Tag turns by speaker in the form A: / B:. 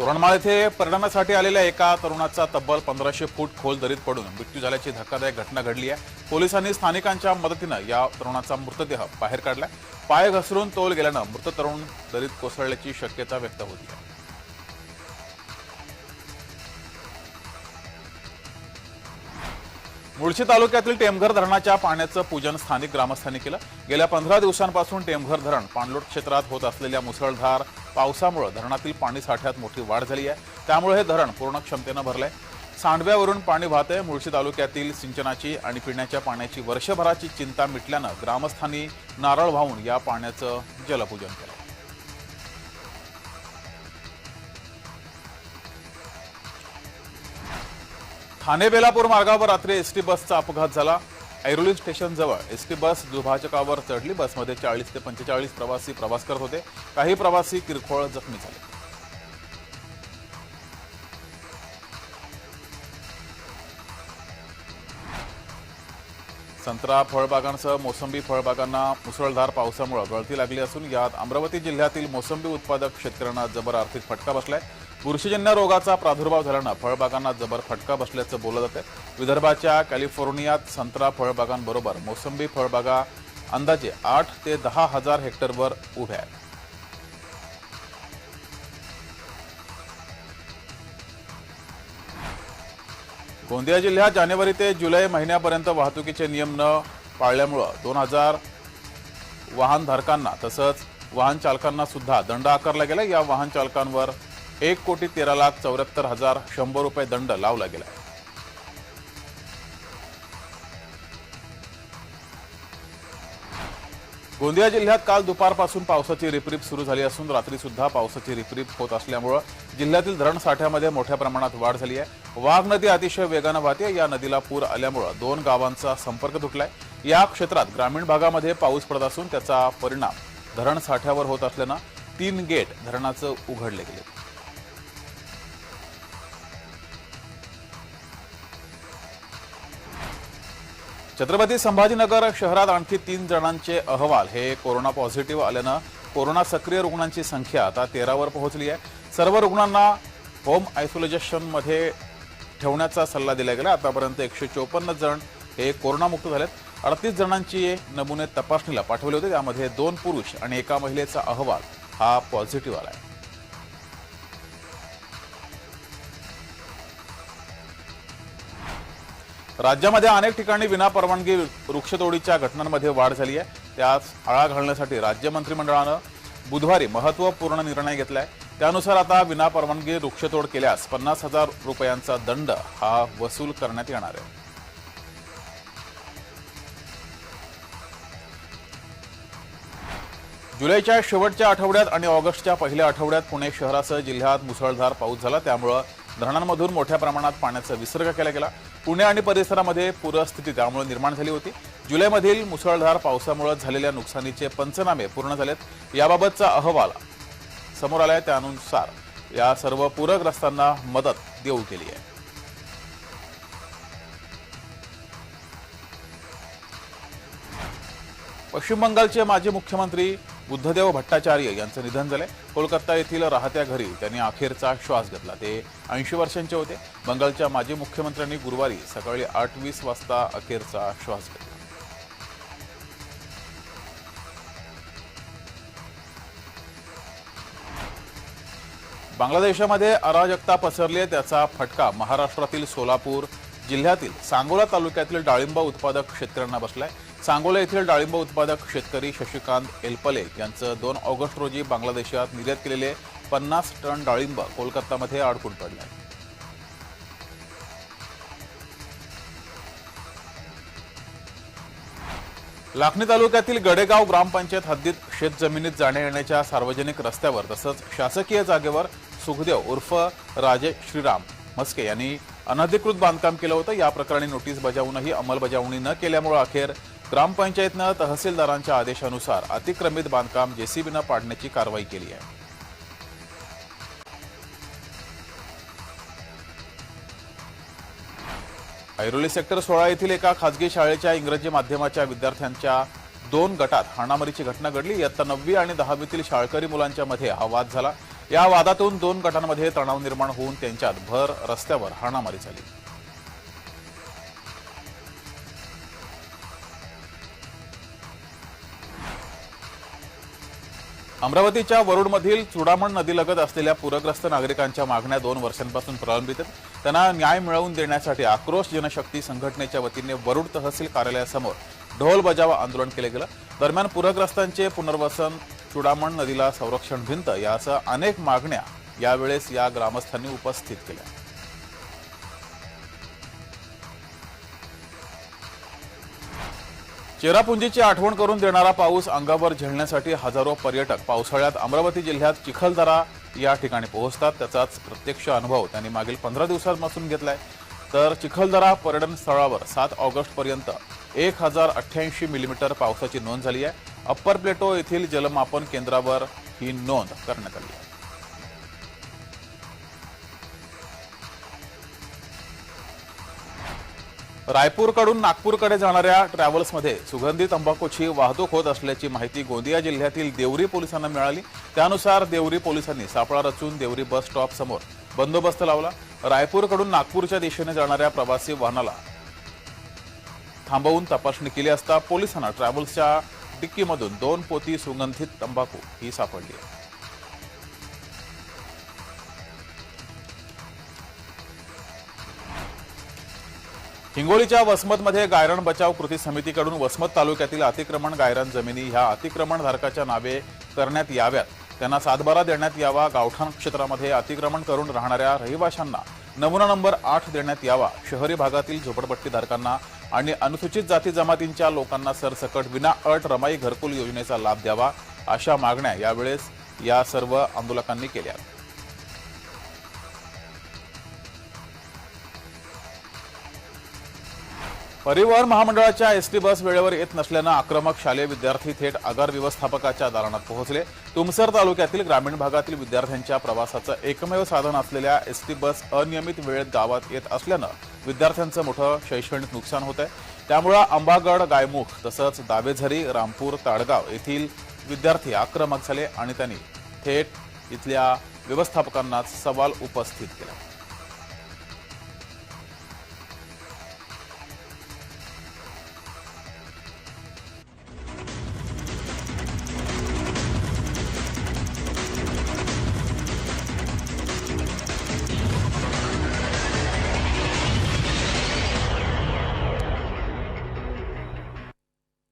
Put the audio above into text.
A: तोरणमाळ येथे पर्यटनासाठी आलेल्या एका तरुणाचा तब्बल पंधराशे फूट खोल दरीत पडून मृत्यू झाल्याची धक्कादायक घटना घडली आहे. पोलिसांनी स्थानिकांच्या मदतीनं या तरुणाचा मृतदेह बाहेर काढला पाय घसरून तोल गेल्यानं मृत तरुण दरीत कोसळल्याची शक्यता व्यक्त होती. मुळशी तालुक्यातील टेमघर धरणाच्या पाण्याचं पूजन स्थानिक ग्रामस्थांनी केलं. गेल्या पंधरा दिवसांपासून टेमघर धरण पाणलोट क्षेत्रात होत असलेल्या मुसळधार पावसामुळं धरणातील पाणी साठ्यात मोठी वाढ झाली आहे. त्यामुळे हे धरण पूर्ण क्षमतेनं भरलंय. सांडव्यावरून पाणी वाहतंय. मुळशी तालुक्यातील सिंचनाची आणि पिण्याच्या पाण्याची वर्षभराची चिंता मिटल्यानं ग्रामस्थांनी नारळ वाहून या पाण्याचं जलपूजन केलं. ठाणे बेलापूर मार्गावर रात्री एसटी बसचा अपघात झाला. ऐरोली स्टेशनजवळ एस टी बस दुभाजकावर चढली. बसमध्ये चाळीस ते पंचेचाळीस प्रवासी प्रवास करत होते. काही प्रवासी किरकोळ जखमी झाले. संत्रा फळबागांसह मोसंबी फळबागांना मुसळधार पावसामुळे गळती लागली असून यात अमरावती जिल्ह्यातील मोसंबी उत्पादक शेतकऱ्यांना जबर आर्थिक फटका बसलाय. बुरशीजन्य रोगाचा प्रादुर्भाव झाल्यानं फळबागांना जबर फटका बसल्याचं बोललं जातं विदर्भाच्या कॅलिफोर्नियात संत्रा फळबागांबरोबर मोसंबी फळबागा अंदाजे आठ ते दहा हजार हेक्टरवर उभ्या आहेत. गोंदिया जिल्ह्यात जानेवारी ते जुलै महिन्यापर्यंत वाहतुकीचे नियम न पाळल्यामुळं दोन हजार वाहनधारकांना तसंच वाहन चालकांना सुद्धा दंड आकारला गेला या वाहन चालकांवर एक कोटी तेरा लाख चौऱ्याहत्तर हजार शंभर रुपये दंड लावला गेला गोंदिया जिल्ह्यात काल दुपारपासून पावसाची रिपरिप सुरू झाली असून रात्री सुद्धा पावसाची रिपरिप होत असल्यामुळं जिल्ह्यातील धरण साठ्यामध्ये मोठ्या प्रमाणात वाढ झाली आहे. वाघ नदी अतिशय वेगानं वाहते. या नदीला पूर आल्यामुळं दोन गावांचा संपर्क तुटलाय. या क्षेत्रात ग्रामीण भागामध्ये पाऊस पडत असून त्याचा परिणाम धरण साठ्यावर होत असल्यानं तीन गेट धरणाचं उघडले गेले. छत्रपती संभाजीनगर शहरात आणखी तीन जणांचे अहवाल. हे कोरोना पॉझिटिव्ह आल्यानं कोरोना सक्रिय रुग्णांची संख्या आता तेरावर पोहोचली आहे. सर्व रुग्णांना होम आयसोलेशनमध्ये ठेवण्याचा सल्ला दिला गेला. आतापर्यंत एकशे चोपन्न जण हे कोरोनामुक्त झालेत. अडतीस जणांची नमुने तपासणीला पाठवले होते. त्यामध्ये दोन पुरुष आणि एका महिलेचा अहवाल हा पॉझिटिव्ह आला आहे राज्यामध्ये अनेक ठिकाणी विनापरवानगी वृक्षतोडीच्या घटनांमध्ये वाढ झाली आहे. त्यास आळा घालण्यासाठी राज्य मंत्रिमंडळानं बुधवारी महत्त्वपूर्ण निर्णय घेतला आहे त्यानुसार आता विनापरवानगी वृक्षतोड केल्यास पन्नास हजार रुपयांचा दंड हा वसूल करण्यात येणार आहे. जुलैच्या शेवटच्या आठवड्यात आणि ऑगस्टच्या पहिल्या आठवड्यात पुणे शहरासह जिल्ह्यात मुसळधार पाऊस झाला. त्यामुळं धरणांमधून मोठ्या प्रमाणात पाण्याचा विसर्ग केला गेला. पुणे आणि परिसरामध्ये पूरस्थिती त्यामुळे निर्माण झाली होती. जुलैमधील मुसळधार पावसामुळे झालेल्या नुकसानीचे पंचनामे पूर्ण झालेत. याबाबतचा अहवाल समोर आलाय त्यानुसार या सर्व पूरग्रस्तांना मदत देऊ केली आहे. पश्चिम बंगालचे माजी मुख्यमंत्री बुद्धदेव भट्टाचार्य यांचं निधन झालंय. कोलकाता येथील राहत्या घरी त्यांनी अखेरचा श्वास घेतला. ते ऐंशी वर्षांचे होते. बंगालच्या माजी मुख्यमंत्र्यांनी गुरुवारी सकाळी आठ वीस वाजता अखेरचा श्वास घेतला. बांगलादेशामध्ये अराजकता पसरली आहे त्याचा फटका महाराष्ट्रातील सोलापूर जिल्ह्यातील सांगोला तालुक्यातील डाळिंब उत्पादक शेतकऱ्यांना बसलाय. सांगोला येथील डाळिंब उत्पादक शेतकरी शशिकांत एलपले यांचं दोन ऑगस्ट रोजी बांगलादेशात निर्यात केलेले पन्नास टन डाळिंब कोलकातामध्ये अडकून पडले. लाखणी तालुक्यातील गडेगाव ग्रामपंचायत हद्दीत शेत जमिनीत जाण्या येण्याच्या सार्वजनिक रस्त्यावर तसंच शासकीय जागेवर सुखदेव उर्फ राजे श्रीराम मस्के यांनी अनधिकृत बांधकाम केलं होतं. या प्रकरणी नोटीस बजावूनही अंमलबजावणी न केल्यामुळे अखेर ग्रामपंचायतनं तहसीलदारांच्या आदेशानुसार अतिक्रमित बांधकाम जेसीबीनं पाडण्याची कारवाई केली आहे. ऐरोली सेक्टर सोळा येथील एका खासगी शाळेच्या इंग्रजी माध्यमाच्या विद्यार्थ्यांच्या दोन गटात हाणामारीची घटना घडली. इयत्ता नववी आणि दहावीतील शाळकरी मुलांच्या मध्ये हा वाद झाला. या वादातून दोन गटांमध्ये तणाव निर्माण होऊन त्यांच्यात भर रस्त्यावर हाणामारी झाली. अमरावतीच्या वरुडमधील चुडामण नदीलगत असलेल्या पूरग्रस्त नागरिकांच्या मागण्या दोन वर्षांपासून प्रलंबित आहेत. त्यांना न्याय मिळवून देण्यासाठी आक्रोश जनशक्ती संघटनेच्या वतीने वरुड तहसील कार्यालयासमोर ढोल बजाव आंदोलन केले गेलं. दरम्यान पूरग्रस्तांचे पुनर्वसन चुडामण नदीला संरक्षण भिंत यासह अनेक मागण्या यावेळेस या ग्रामस्थांनी उपस्थित केल्या. चेरापुंजीची आठवण करून देणारा पाऊस अंगावर झेलण्यासाठी हजारो पर्यटक पावसाळ्यात अमरावती जिल्ह्यात चिखलदरा या ठिकाणी पोहोचतात. त्याचाच प्रत्यक्ष अनुभव त्यांनी मागील पंधरा दिवसांपासून घेतलाय. तर चिखलदरा पर्यटन स्थळावर सात ऑगस्ट पर्यंत एक हजार अठ्ठ्याऐंशी मिलीमीटर पावसाची नोंद झाली आहे. अप्पर प्लेटो येथील जलमापन केंद्रावर ही नोंद करण्यात आली आहे. रायपूरकडून नागपूरकडे जाणाऱ्या ट्रॅव्हल्समध्ये सुगंधी तंबाखूची वाहतूक होत असल्याची माहिती गोंदिया जिल्ह्यातील देवरी पोलिसांना मिळाली. त्यानुसार देवरी पोलिसांनी सापळा रचून देवरी बस स्टॉप समोर बंदोबस्त लावला. रायपूरकडून नागपूरच्या दिशेने जाणाऱ्या प्रवासी वाहनाला थांबवून तपासणी केली असता पोलिसांना ट्रॅव्हल्सच्या डिक्कीमधून दोन पोती सुगंधित तंबाखू ही सापडली. आहे हिंगोलीच्या वसमतमध्ये गायरण बचाव कृती समितीकडून वसमत तालुक्यातील अतिक्रमण गायरण जमिनी ह्या अतिक्रमणधारकाच्या नावे करण्यात याव्यात. त्यांना सातबारा देण्यात यावा गावठाण क्षेत्रामध्ये अतिक्रमण करून राहणाऱ्या रहिवाशांना नमुना नंबर आठ देण्यात यावा शहरी भागातील झोपडपट्टीधारकांना आणि अनुसूचित जाती जमातींच्या लोकांना सरसकट विना अट रमाई घरकुल योजनेचा लाभ द्यावा अशा मागण्या यावेळेस या सर्व आंदोलकांनी केल्या. परिवहन महामंडळाच्या एस टी बस वेळेवर येत नसल्यानं आक्रमक शालेय विद्यार्थी थेट आगार व्यवस्थापकाच्या दालनात पोहोचले. तुमसर तालुक्यातील ग्रामीण भागातील विद्यार्थ्यांच्या प्रवासाचं एकमेव साधन असलेल्या एस टी बस अनियमित वेळेत गावात येत असल्यानं विद्यार्थ्यांचं मोठं शैक्षणिक नुकसान होत आहे त्यामुळं आंबागड गायमुख तसंच दावेझरी रामपूर ताडगाव येथील विद्यार्थी आक्रमक झाले आणि त्यांनी थेट इथल्या व्यवस्थापकांनाच सवाल उपस्थित केला.